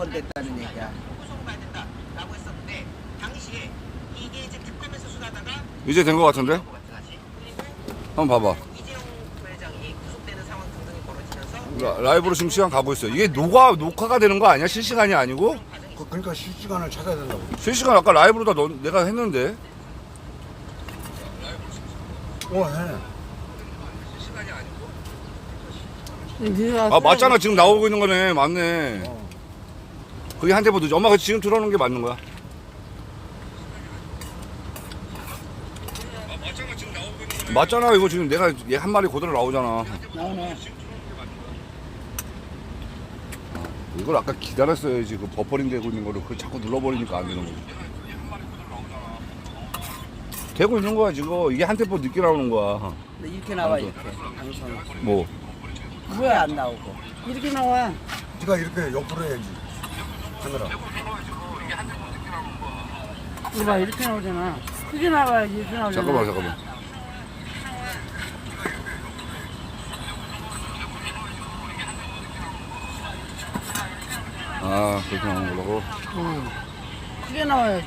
번 됐다는 얘기야. 보고서가 된다라고 했었는데 당시에 이게 이제 특검에서 수사하다가 이제 된거 같은데? 것 같은 하지. 그리고 한번 봐봐. 라, 라이브로 지금 시간 가고 있어요. 이게 녹화, 녹화가 되는 거 아니야? 실시간이 아니고? 그- 그러니까 실시간을 찾아야 된다고. 실시간 아까 라이브로 다 너, 내가 했는데. 어, 해. 아, 맞잖아. 지금 나오고 있는 거네. 맞네. 어. 그게 한테 보듯이. 엄마가 지금 들어오는 게 맞는 거야. 맞잖아. 이거 지금 내가 얘 한 마리 그대로 나오잖아. 나오네. 이걸 아까 기다렸어야지. 그 버퍼링 되고 있는 거를 그 자꾸 눌러버리니까 안 되는 거지. 되고 있는 거야, 지금. 이게 한 템포 늦게 나오는 거야. 근데 이렇게 나와 이렇게 방송. 뭐. 왜 안 나오고? 이렇게 나와. 네가 이렇게 옆으로 해야지. 카메라. 이거 봐 이렇게 나오잖아. 크게 나와야지 이렇게 나오잖아. 잠깐만, 잠깐만. 아, 그렇게 나오는 거라고? 응. 크게 나와야지.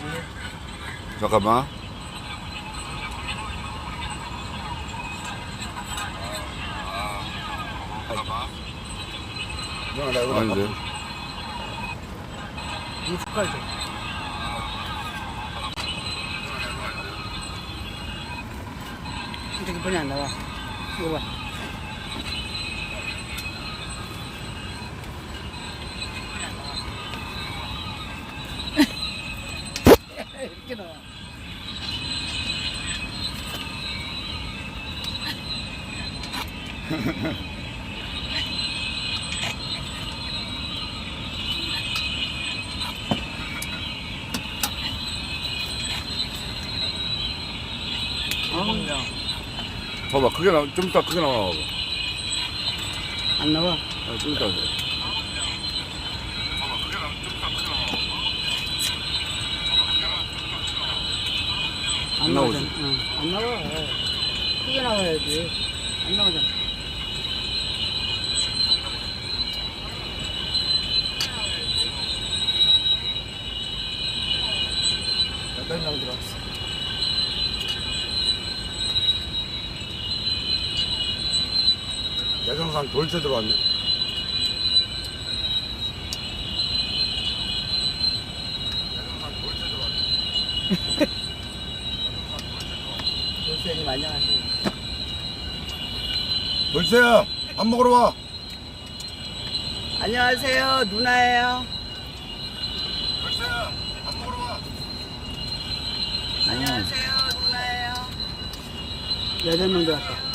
잠깐만. 이거 아닌데. 이 숟갈 좀. 저기 번이 안 나와. 이거 봐. 이렇 게 나와. 봐봐, 크게 나, 좀 이따 크게 나와. 봐봐. 안 나와. 아, 좀 이따. 안. 나오지? 응, 안 나와. 크게 나와야지. 안 나오잖아. 여덟 명 들어왔어. 야정산 돌체 들어왔네. 교수님 안녕하세요. 돌체야, 밥 먹으러 와. 안녕하세요. 누나예요. 돌체야, 밥 먹으러 와. 안녕하세요. 누나예요. 여덟 명 들어왔다.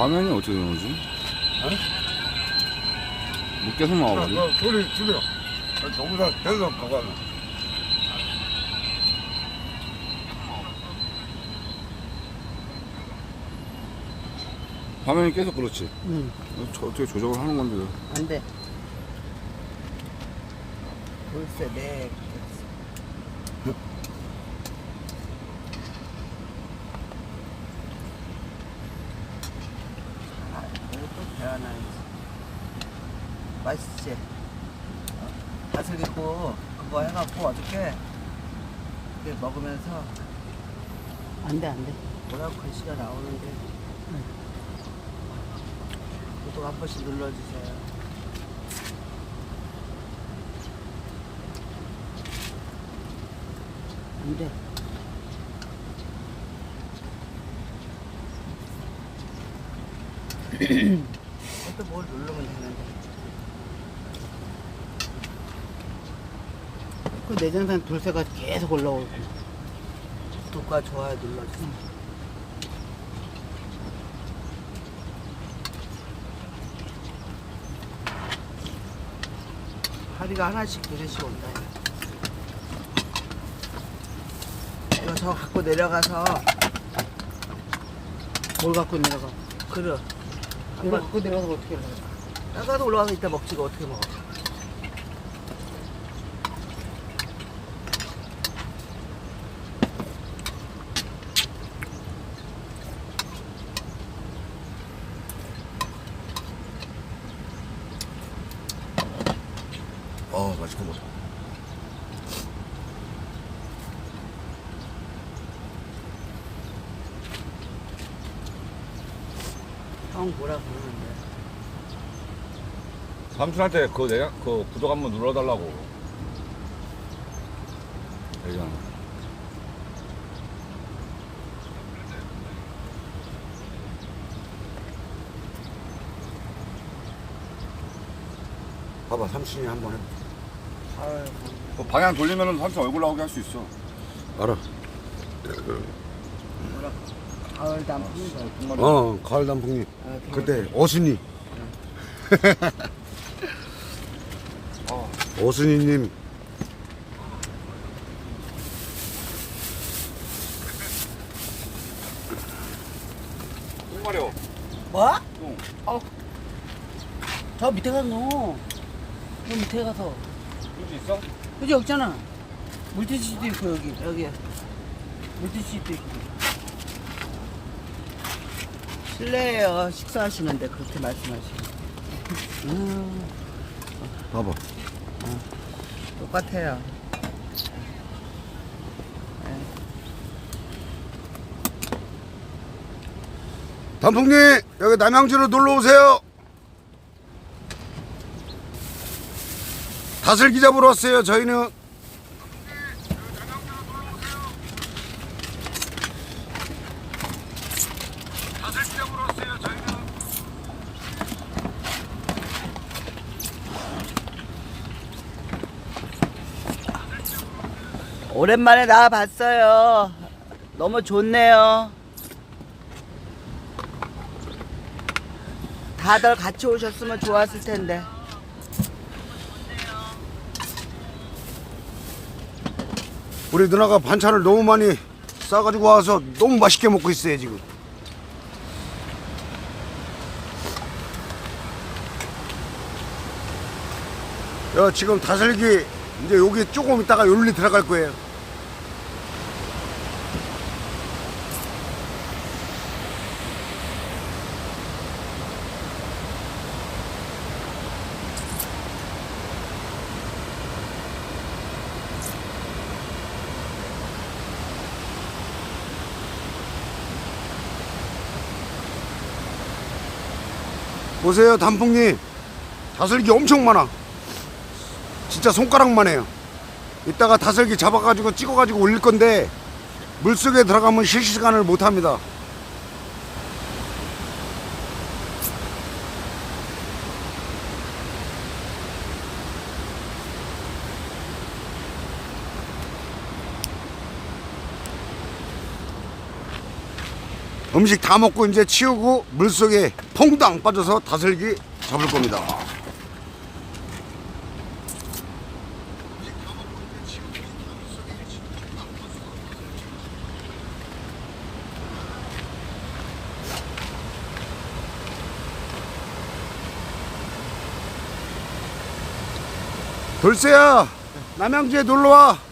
화면이 어떻게 되는 거지? 뭐 계속 나와가지고. 어, 소리 줄여. 저보다 계속 가가. 화면이 계속 그렇지. 응, 저 어떻게 조정을 하는 건데. 안 돼. 글쎄, 네. 아, 이것도 배워놔야지. 맛있지? 다슬기 고 그거 해갖고 어저께 먹으면서 안 돼, 안 돼. 뭐라고 글씨가 나오는데 구독 한 번씩 눌러주세요. 안 돼. 또 뭘 누르면 되는데. 그 내장산 돌쇠가 계속 올라오고. 구독과 좋아요 눌러주세요. 하리가 하나씩 두개씩 온다. 이거 저 갖고 내려가서 뭘 갖고 내려가? 그릇 이거 갖고 내려가서 어떻게 올라가? 나가서 올라가서 이따 먹지가 어떻게 먹어? 형 뭐라 그러는데? 삼촌한테 그 내가 그 구독 한번 눌러달라고. 얘기하 봐봐 삼촌이 한번 해 아유, 그 방향 돌리면은 삼촌 얼굴 나오게 할 수 있어. 알아. 가을 단풍이 어 가을 단풍잎. 아, 그때 어순이. 어순이님 똥마려. 뭐? 똥. 어. 저 밑에 가서 넣어. 저 밑에 가서. 여기 있어? 여기 없잖아. 물티슈도 있고 여기 여기. 물티슈도 있고. 실례예요. 식사하시는데 그렇게 말씀하시고. 음, 봐봐. 똑같아요. 단풍님 여기 남양주로 놀러 오세요. 저희는 다슬기 잡으러 왔어요. 저희는 오랜만에 나와 봤어요. 너무 좋네요. 다들 같이 오셨으면 좋았을 텐데. 우리 누나가 반찬을 너무 많이 싸가지고 와서 너무 맛있게 먹고 있어요 지금. 야, 지금 다슬기 이제 여기 조금 있다가 요리 들어갈 거예요. 보세요 단풍님 다슬기 엄청 많아. 진짜 손가락만 해요. 이따가 다슬기 잡아가지고 찍어가지고 올릴 건데 물속에 들어가면 실시간을 못합니다 음식 다 먹고 이제 치우고 물속에 퐁당 빠져서 다슬기 잡을 겁니다. 돌쇠야 남양주에 놀러와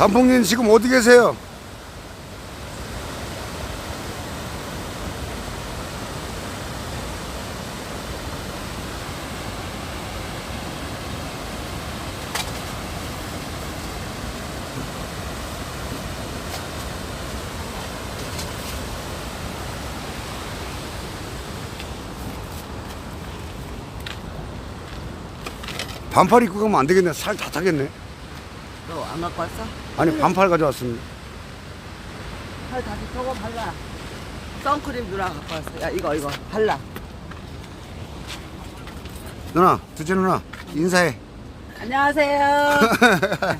단풍님 지금 어디 계세요? 반팔 입고 가면 안 되겠네. 살 다 타겠네. 너안 갖고 왔어? 아니 반팔 가져왔습니다. 팔 다시 저거 발라. 선크림 누나 갖고 왔어. 야 이거 이거 발라. 누나, 두째 누나 인사해. 안녕하세요.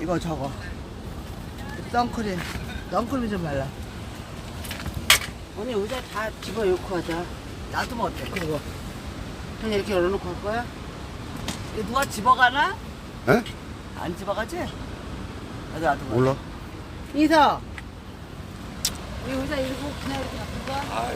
이거 저거. 선크림. 선크림 좀 발라. 언니 의자 다 집어 넣고 하자. 놔두면 어때? 그리고 그냥 이렇게 열어놓고 할 거야? 이거 누가 집어가나? 에? 안 집어가지? 나도 놔두면. 몰라. 이서. 이 의자 이러고 그냥 이렇게 놔둘 거야? 어?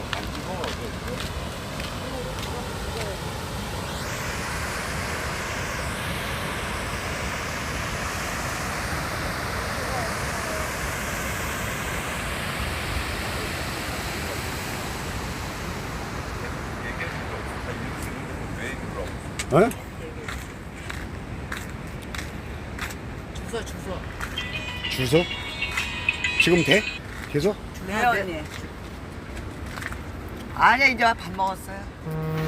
주소 주소. 주소? 지금 돼? 계속? 네 언니. 아니야 이제 밥 먹었어요.